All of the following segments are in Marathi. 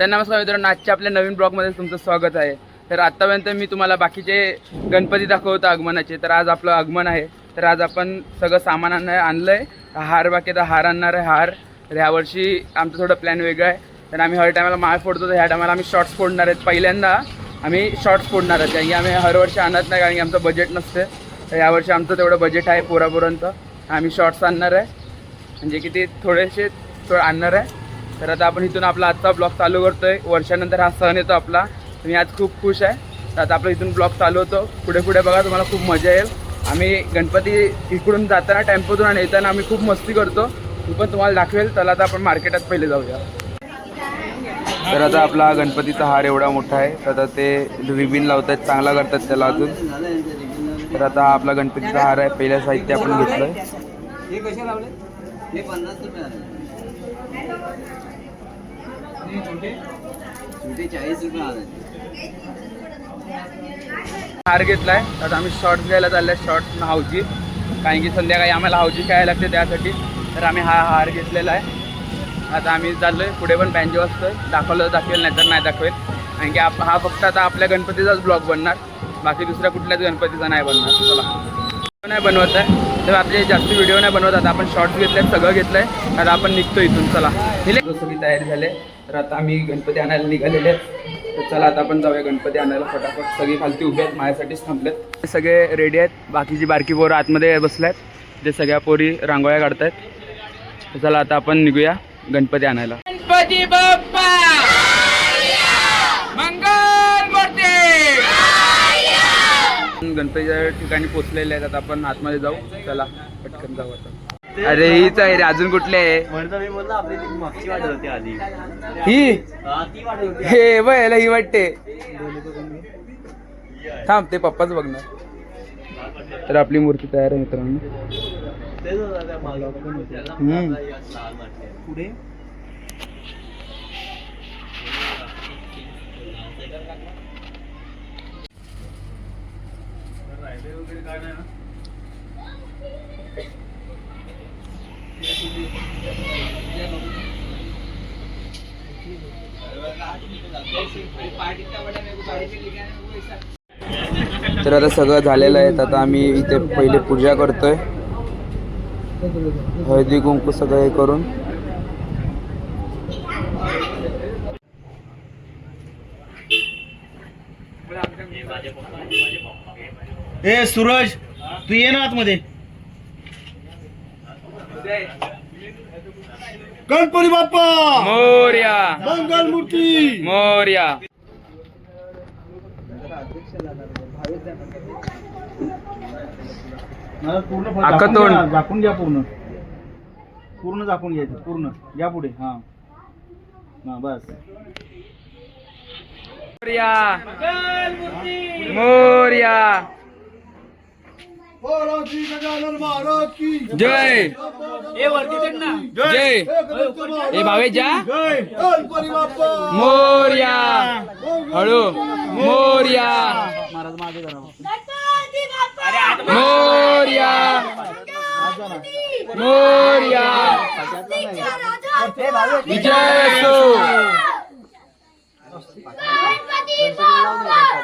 तर नमस्कार मित्रांनो आजच्या आपल्या नवीन ब्लॉगमध्ये तुमचं स्वागत आहे. तर आत्तापर्यंत मी तुम्हाला बाकीचे गणपती दाखवतो आगमनाचे. तर आज आपलं आगमन आहे. तर आज आपण सगळं सामान आणणं आणलं आहे हार बाकी तर हार आणणार आहे हार. तर ह्यावर्षी आमचं थोडं प्लॅन वेगळं आहे. तर आम्ही हर टायमाला माळ फोडतो तर ह्या टायमाला आम्ही शॉर्ट्स फोडणार आहेत. पहिल्यांदा आम्ही शॉर्ट्स फोडणार आहेत कारण की आम्ही हर वर्षी आणत नाही कारण की आमचं बजेट नसते. तर यावर्षी आमचं तेवढं बजेट आहे पोरापोरांत आम्ही शॉर्ट्स आणणार आहे. म्हणजे किती थोडेसे थोडं आणणार आहे. तर आता आपण इथून आपला आजचा ब्लॉग चालू करतोय. वर्षानंतर हा सण येतो आपला. मी आज खूप खुश आहे. तर आता आपला इथून ब्लॉग चालू होतो. पुढे पुढे बघा तुम्हाला खूप मजा येईल. आम्ही गणपती इकडून जाताना टेम्पोतून आणि येताना आम्ही खूप मस्ती करतो. मी पण तुम्हाला दाखवेल. त्याला आता आपण मार्केटात पहिले जाऊया. तर आता आपला गणपतीचा हार एवढा मोठा आहे. तर आता ते रिबिन लावतात चांगला करतात त्याला अजून. तर आता हा आपला गणपतीचा हार आहे. पहिलं साहित्य आपण घेतलंय. हे कसे छोटे चाळीस रुपये हार घेतलाय. आता आम्ही शॉर्ट्स घ्यायला चाललोय. शॉर्ट्स हावजी कारण की संध्याकाळी आम्हाला हावजी खेळायला लागते त्यासाठी. तर आम्ही हा हार घेतलेला आहे. आता आम्ही चाललोय. पुढे पण बँजो असतं. दाखवलं तर दाखवेल नाही तर नाही दाखवेल. कारण की आप हा फक्त आता आपल्या गणपतीचाच ब्लॉग बनणार. बाकी दुसऱ्या कुठल्याच गणपतीचा नाही बनणार. चला. नाही बनवत आहे. तर आपले जास्त व्हिडिओ नाही बनवत आता आपण शॉर्ट्स घेतले सगळं घेतलंय. आता आपण निघतो इथून चला. हिले सगळी तयारी झाले. तर आता आम्ही गणपती आणायला निघालेले आहेत. तर चला आता आपण जाऊया गणपती आणायला फटाफट. सगळी खालती उभी आहेत माझ्यासाठीच थांबलेत. ते सगळे रेडी आहेत. बाकीची बारकी पोरं आतमध्ये बसल्यात जे सगळ्या पोरी रांगोळ्या काढतायत. तर चला आता आपण निघूया गणपती आणायला. गणपती बाप्पा! मंगल! गणपतीच्या ठिकाणी पोचलेले आहेत. आता आपण आतमध्ये जाऊ. चला पटकन जाऊ आता. अरे हीच आहे रे. अजून कुठले आहे? मी बोललो आपली ती मागची वाटत होती आधी ही? हा, ती वाटत होती हे बघ याला ही वाटते. थांब ते पप्पाच बघणार. तर आपली मूर्ती तयार आहे मित्रांनो. तेच होतं त्या मागे. हम्म. लाल वाटते. पुढे? तर आता सगळं झालेलं आहे. आता आम्ही इथे पहिले पूजा करतोय. हळदी कुंकू सगळं हे करून ए सूरज तू ये ना आतमध्ये. गणपती बाप्पा! मोर्या. मंगल मूर्ती! मोर्या. पूर्ण अख्खं तोंड. झाकून घ्या पूर्ण. पूर्ण झाकून घ्यायचं पूर्ण. या पुढे हा. हा बस. मोर्या. मोर्या. जय. जय. ए भावेजा मोर्या. हळू. मोर्या. मोर्या मोर्या विजय असो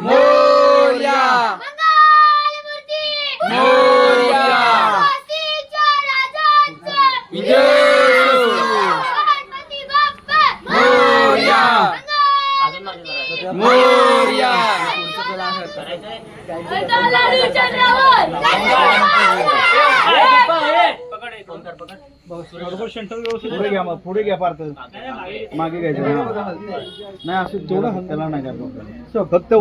मोर्या. मोर्या. विजय मोर्या. पुढे घ्या मग पुढे घ्या पार्थ. मागे घ्यायचं. नाही असं तेवढं त्याला नाही करतो फक्त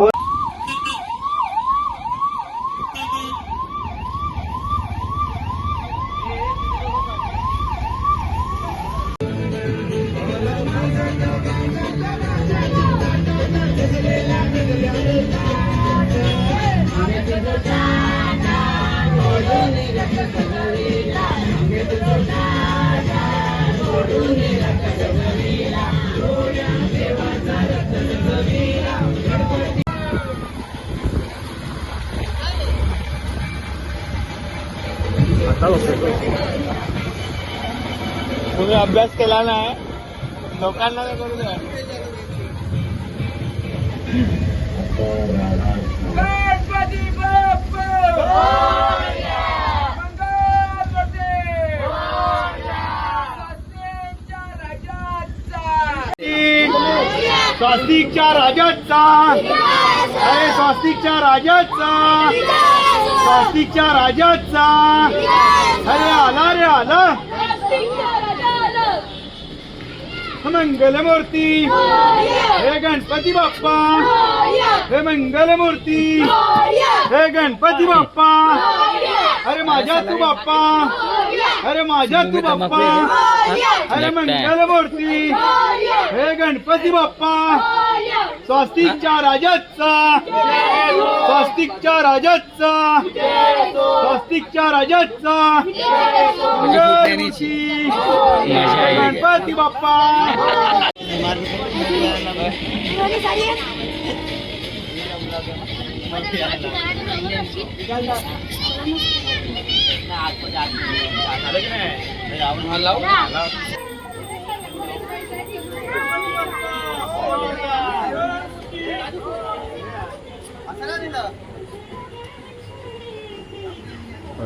तुम्ही अभ्यास केला नाही लोकांना काय करू द्या? स्वास्तिकच्या राजाचा! अरे स्वास्तिकच्या राजाचा! स्वास्तिकच्या राजाचा! अरे आला रे आला! मंगलमूर्ती। हे गणपती बाप्पा। हे मंगलमूर्ती। हे गणपती बाप्पा। अरे माझ्या तू बाप्पा। अरे माझ्या तू बाप्पा। अरे मंगलमूर्ती। हे गणपती बाप्पा। स्वास्तिकच्या राजाचा स्वास्तिकच्या राजाचा स्वास्तिकच्या राजाचा मंगलमूर्ती गणपती बाप्पा.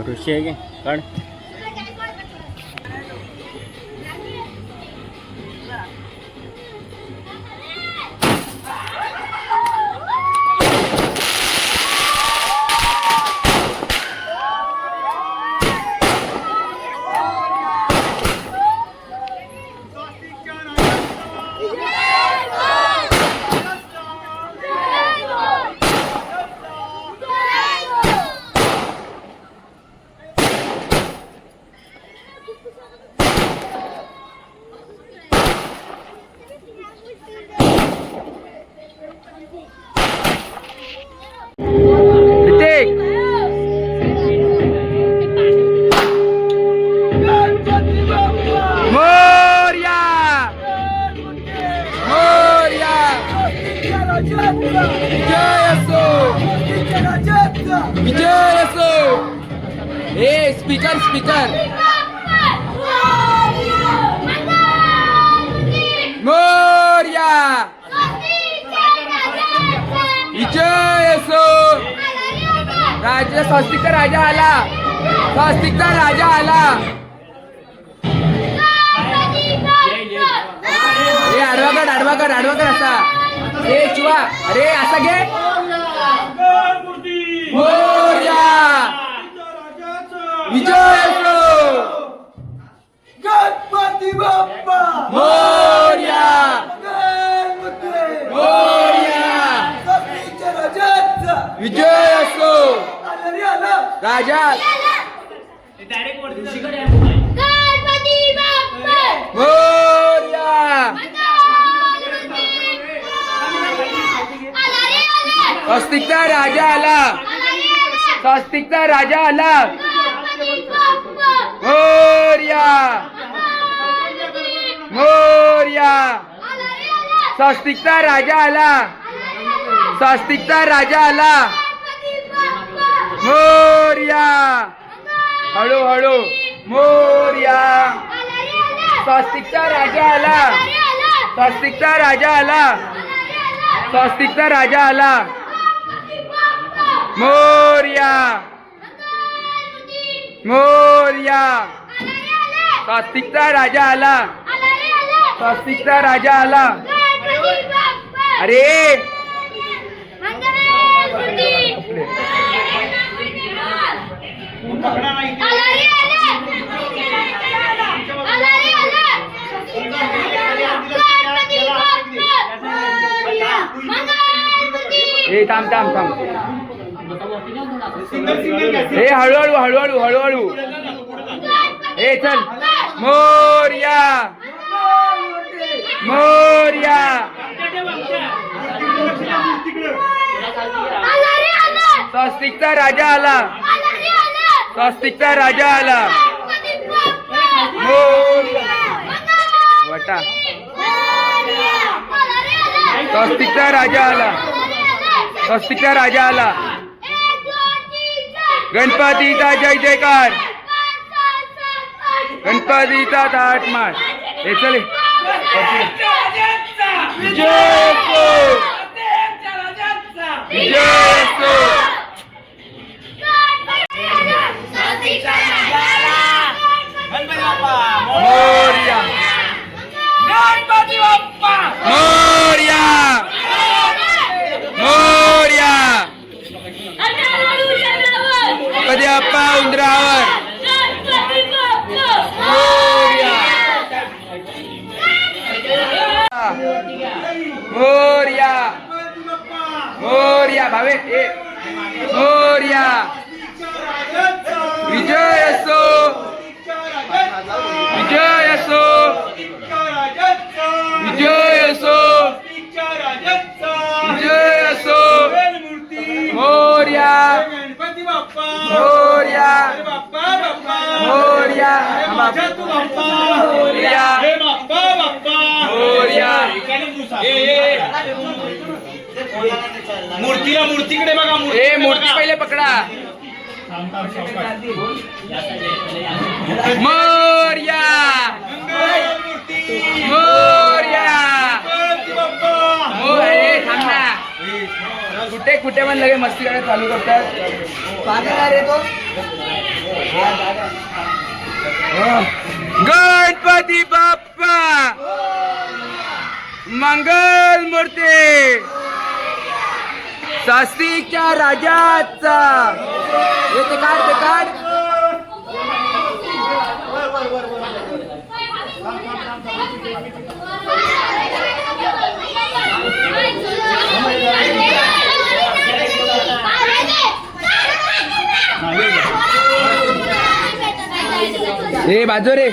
ऋषी आहे काढ. विजय असो विजय असो ए स्पीकर स्पीकर मोर्या विजय असो राजा स्वस्तिकचा राजा आला स्वस्तिकचा राजा आला ए आडवा कर आडवा कर आडवा कर असा ए चुवा अरे असा घे. मोर्या. विजय असो गणपती बाप्पा. मोर्या. मोर्या. राजाचा. विजय असो राजा. बाप्पा. मोर्या आला रे आला स्वस्तिकचा राजा आला. स्वस्तिकचा राजा आला. मोर्या. मोर्या. स्वस्तिकचा राजा आला. स्वस्तिकचा राजा आला. मोर्या. हळू हळू मोर्या. स्वस्तिकचा राजा आला. स्वस्तिकचा राजा आला. स्वस्तिकचा राजा आला. मोर्या। मोर्या। आला स्वस्तिकचा राजा आला। आला स्वस्तिकचा राजा आला। अरे! रे थांब थांब थांब. हे हळूहळू हळूहळू हळूहळू. हे चल. मोर्या. मोर्या. स्वस्तिकचा राजा आला. स्वस्तिकचा राजा आला. वटा. आला स्वस्तिकचा राजा आला. स्वस्तिकचा राजा आला. गणपतीचा जय जयकार गणपतीचा थाट मार हे चले विजय. विजय मोरया भावे ए मोरया विजय असो विजय असो विजय असो विजय असो मोरया गणपती बाप्पा मोरया मूर्तीला मूर्तीकडे बघा ए मूर्ती पहिले पकडा. मोरया मोरया मोर ए थांब ना. कुठे कुठे पण लगे मस्ती करायला चालू करतात. गणपती बाप्पा. मंगल मूर्ती. शास्त्रीच्या राजाचा हे ते काढ ते काढ. ए बाजू रे.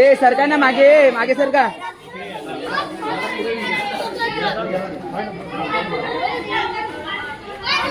ए सरका ना मागे मागे सरका.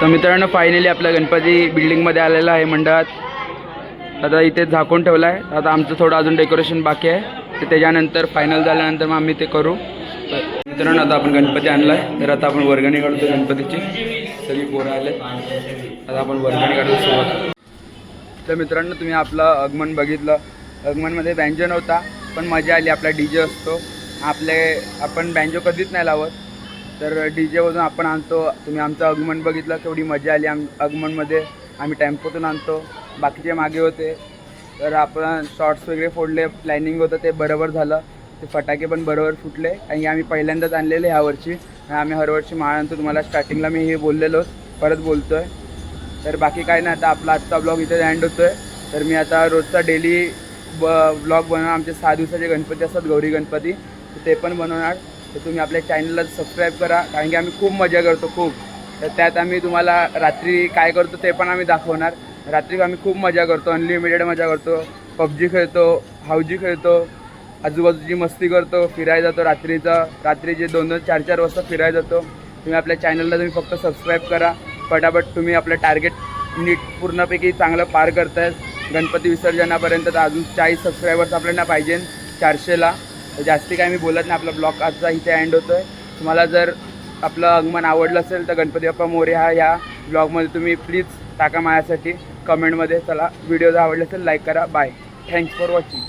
तर मित्रांनो फायनली आपल्या गणपती बिल्डिंगमध्ये आलेला आहे मंडळात. आता इथे झाकून ठेवलं आहे आता आमचं थोडं अजून डेकोरेशन बाकी आहे. तर त्याच्यानंतर फायनल झाल्यानंतर मग आम्ही ते करू. मित्रांनो आता आपण गणपती आणला आहे तर आता आपण वर्गणी काढतो गणपतीची. सगळी पोरं आले. आता आपण वर्गणी काढतो सोबत. तर मित्रांनो तुम्ही आपलं आगमन बघितलं. आगमनमध्ये व्यंजन होता पण मजा आली. आपला डी जे असतो. आपले आपण बँजो कधीच नाही लावत. तर डी जेवरून आपण आणतो. तुम्ही आमचं आगमन बघितलं केवढी मजा आली आम आगमनमध्ये. आम्ही टेम्पोतून आणतो. बाकीचे मागे होते. तर आपण शॉर्ट्स वगैरे फोडले प्लॅनिंग होतं ते बरोबर झालं. ते फटाके पण बरोबर फुटले. आणि आम्ही पहिल्यांदाच आणलेले ह्या वर्षी. आम्ही हरवर्षी माळ आणतो तुम्हाला स्टार्टिंगला मी हे बोललेलोच परत बोलतो आहे तर बाकी काय नाही. आता आपला आजचा ब्लॉग इथे एंड होतो आहे तर मी आता रोजचा डेली ब ब्लॉग बनवणार. आमचे सहा दिवसाचे गणपती असतात गौरी गणपती. ते पण बनवणार. तर तुम्ही आपल्या चॅनलला सबस्क्राईब करा. कारण की आम्ही खूप मजा करतो खूप. तर त्यात आम्ही तुम्हाला रात्री काय करतो ते पण आम्ही दाखवणार. रात्री आम्ही खूप मजा करतो अनलिमिटेड मजा करतो. पबजी खेळतो हाऊजी खेळतो. आजूबाजूची मस्ती करतो फिरायला जातो रात्रीचं. रात्रीचे दोन दोन चार चार वाजता फिरायला जातो तुम्ही आपल्या चॅनलला तुम्ही फक्त सबस्क्राईब करा. पटापट तुम्ही आपलं टार्गेट नीट पूर्णपैकी चांगलं पार करताय. गणपती विसर्जनापर्यंत तर अजून चाळीस सबस्क्रायबर्स आपल्याला पाहिजे. चारशेला. जास्ती काय मी बोलत नाही. आपला ब्लॉग आजचा इथे अँड होतो आहे तुम्हाला जर आपलं आगमन आवडलं असेल तर गणपती बाप्पा मोरे हा ह्या ब्लॉगमध्ये तुम्ही प्लीज टाका माझ्यासाठी. कमेंटमध्ये चला. व्हिडिओ जर आवडला असेल लाईक करा. Bye thanks for watching